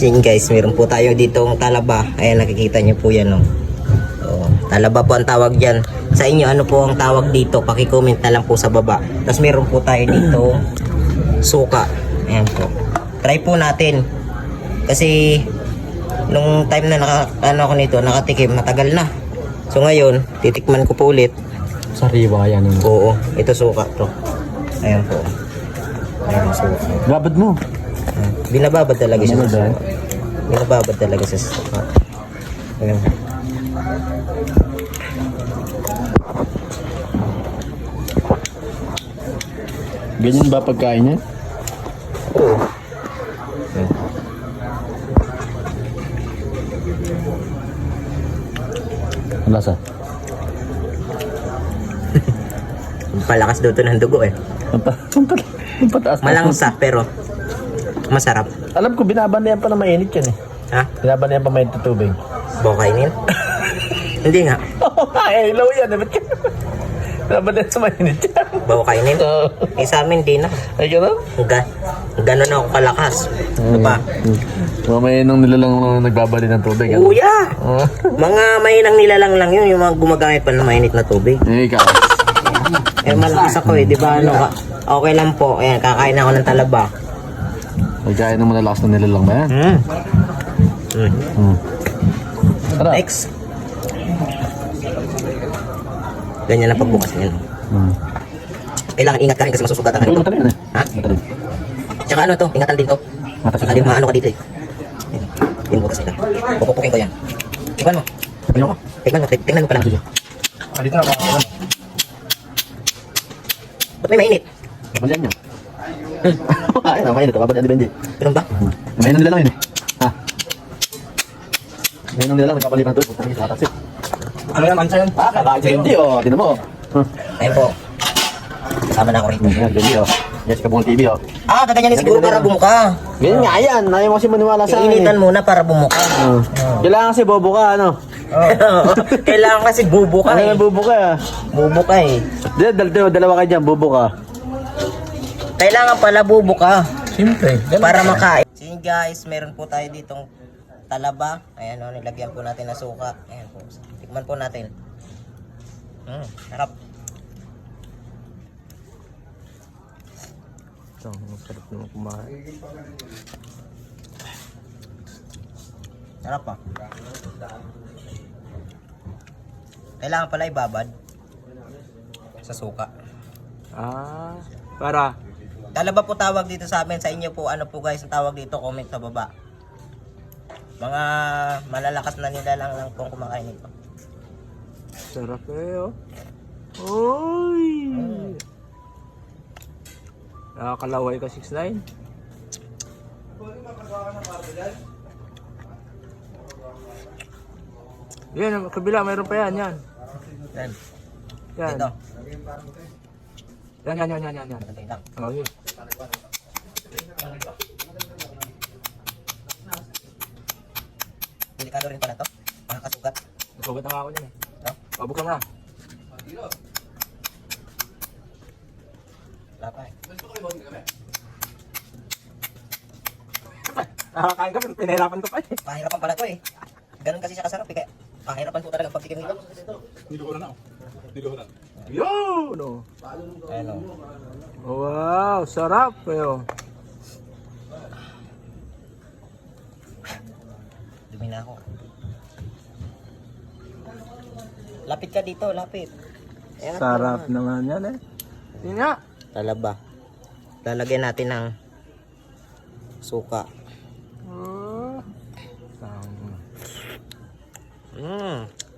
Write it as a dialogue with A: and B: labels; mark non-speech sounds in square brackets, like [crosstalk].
A: Sin guys, meron po tayo ditong talaba. Ayan, nakikita niyo po yan, no? Oh, talaba po ang tawag dyan. Sa inyo, ano po ang tawag dito? Pakicomment na lang po sa baba. Tapos meron po tayo dito suka. Ayan po. Try po natin. Kasi nung time na naka, ano ako nito, nakatikim, matagal na. So ngayon, titikman ko po ulit.
B: Sariwa yan. Ano.
A: Oo, ito suka to. Ayan po. Ayan suka.
B: Gabad mo.
A: Binababad talaga siya.
B: Ano
A: suka. Binababad talaga sa suka. Ayan.
B: Ganyan ba pagkain niya?
A: Oo.
B: Ang lasa? [laughs]
A: Palakas daw to ng dugo eh.
B: Ang pa- ang [laughs] pa- ang pataas. na.
A: Malangsa pero masarap.
B: Alam ko, binabandayan pa na mainit yan eh.
A: Ha?
B: Binabandayan pa mainit na tubig.
A: Bokainin? [laughs] Hindi nga.
B: Ay, ilaw yan. eh. Ba't ka? Binabandayan sa mainit yan.
A: Bokainin?
B: Oo.
A: Eh sa amin, di na.
B: Ay, gano'n?
A: Ga ganon ako kalakas. Ano ba?
B: Mamaya nung nilalang nung nagbabali ng tubig. ano?
A: Kuya!
B: Oo.
A: Mga mainang nilalang lang yun, yung mga gumagamit pa ng mainit na tubig.
B: Eh, ikaw.
A: Eh, malakas ako eh, di ba? Ano, ka- okay lang po. Ayan, kakain ako ng talaba.
B: Pagkain ng malalakas na nilalang ba yan?
A: Mm. Mm.
B: Hmm. Tara.
A: Next. Ganyan na pagbukas niyan.
B: Hmm.
A: Kailangan ingat ka rin kasi masusugat ang
B: Ito,
A: ano.
B: matalin eh.
A: Ha?
B: Matalin.
A: Tsaka ano to, ingatan din to.
B: Matalin.
A: Saka din maano ka dito eh. Ayan. Binubukas nila. Pupupukin ko yan. Tingnan mo.
B: Tingnan ko.
A: Tingnan mo, tingnan mo pa lang.
B: Ah, dito na ako.
A: Ba't may mainit?
B: Bandiyan niya. Ay, na mainit. Babad yan ni Benji.
A: Ganun ba?
B: Mainit nila lang yun eh. Ha? Mainit nila lang. Nagpapalit ng ina, tatas eh.
C: Ano yan, mansa yan?
B: Ah, kakain si Benji oh. Tinan mo. Huh.
A: Ayun po. Kasama na ako rito.
B: Ayan, Benji oh. Jessica Bunga TV oh.
A: Ah, kaganyan siguro para bumuka.
B: Ganyan nga yan. Ayaw mo kasi maniwala sa akin.
A: Initan muna para bumuka.
B: Oh. Kailangan kasi bobo ka ano.
A: Kailangan kasi bubuka
B: Ano [laughs]
A: eh.
B: na bobo ka ah.
A: Bubuka eh.
B: Dalawa, ka dyan, bobo ka.
A: Kailangan pala bubuka.
C: Siyempre.
A: Para makain. So yun guys, meron po tayo ditong talaba. Ayan o, nilagyan po natin ng suka. Ayan po. Tikman po natin. Hmm, harap.
B: Ito, masarap naman kumain.
A: Harap pa. Kailangan pala ibabad sa suka.
B: Ah, para.
A: Talaba po tawag dito sa amin. Sa inyo po, ano po guys ang tawag dito? Comment sa baba. Mga malalakas na nila lang lang pong kumakain nito.
B: Sarap eh oh. Uy! Nakakalaway ka 6'9". Yan, kabila, mayroon pa yan, yan.
A: Yan.
B: Yan.
A: Ito.
B: Yan, yan, yan, yan, yan. yan.
A: Sandali lang.
B: Oh, yun.
A: Delikado rin pala to. Makakasugat.
B: Nasugat na nga ako niyan eh.
A: No?
B: Pabuk ka na.
A: Wala pa eh.
B: Nakakain ka, pinahirapan ko pa eh.
A: Pahirapan pala to eh. Ganun kasi siya kasarap eh. Kaya pahirapan po talaga pagtikim nito.
B: Yo! No.
A: Ayan o.
B: Wow, sarap kayo.
A: Dumi na ako. Lapit ka dito, lapit. Ayan,
B: Sarap naman yan eh. Yun nga.
A: Talaba. Lalagyan natin ng suka.
B: Oh.
A: Mmm.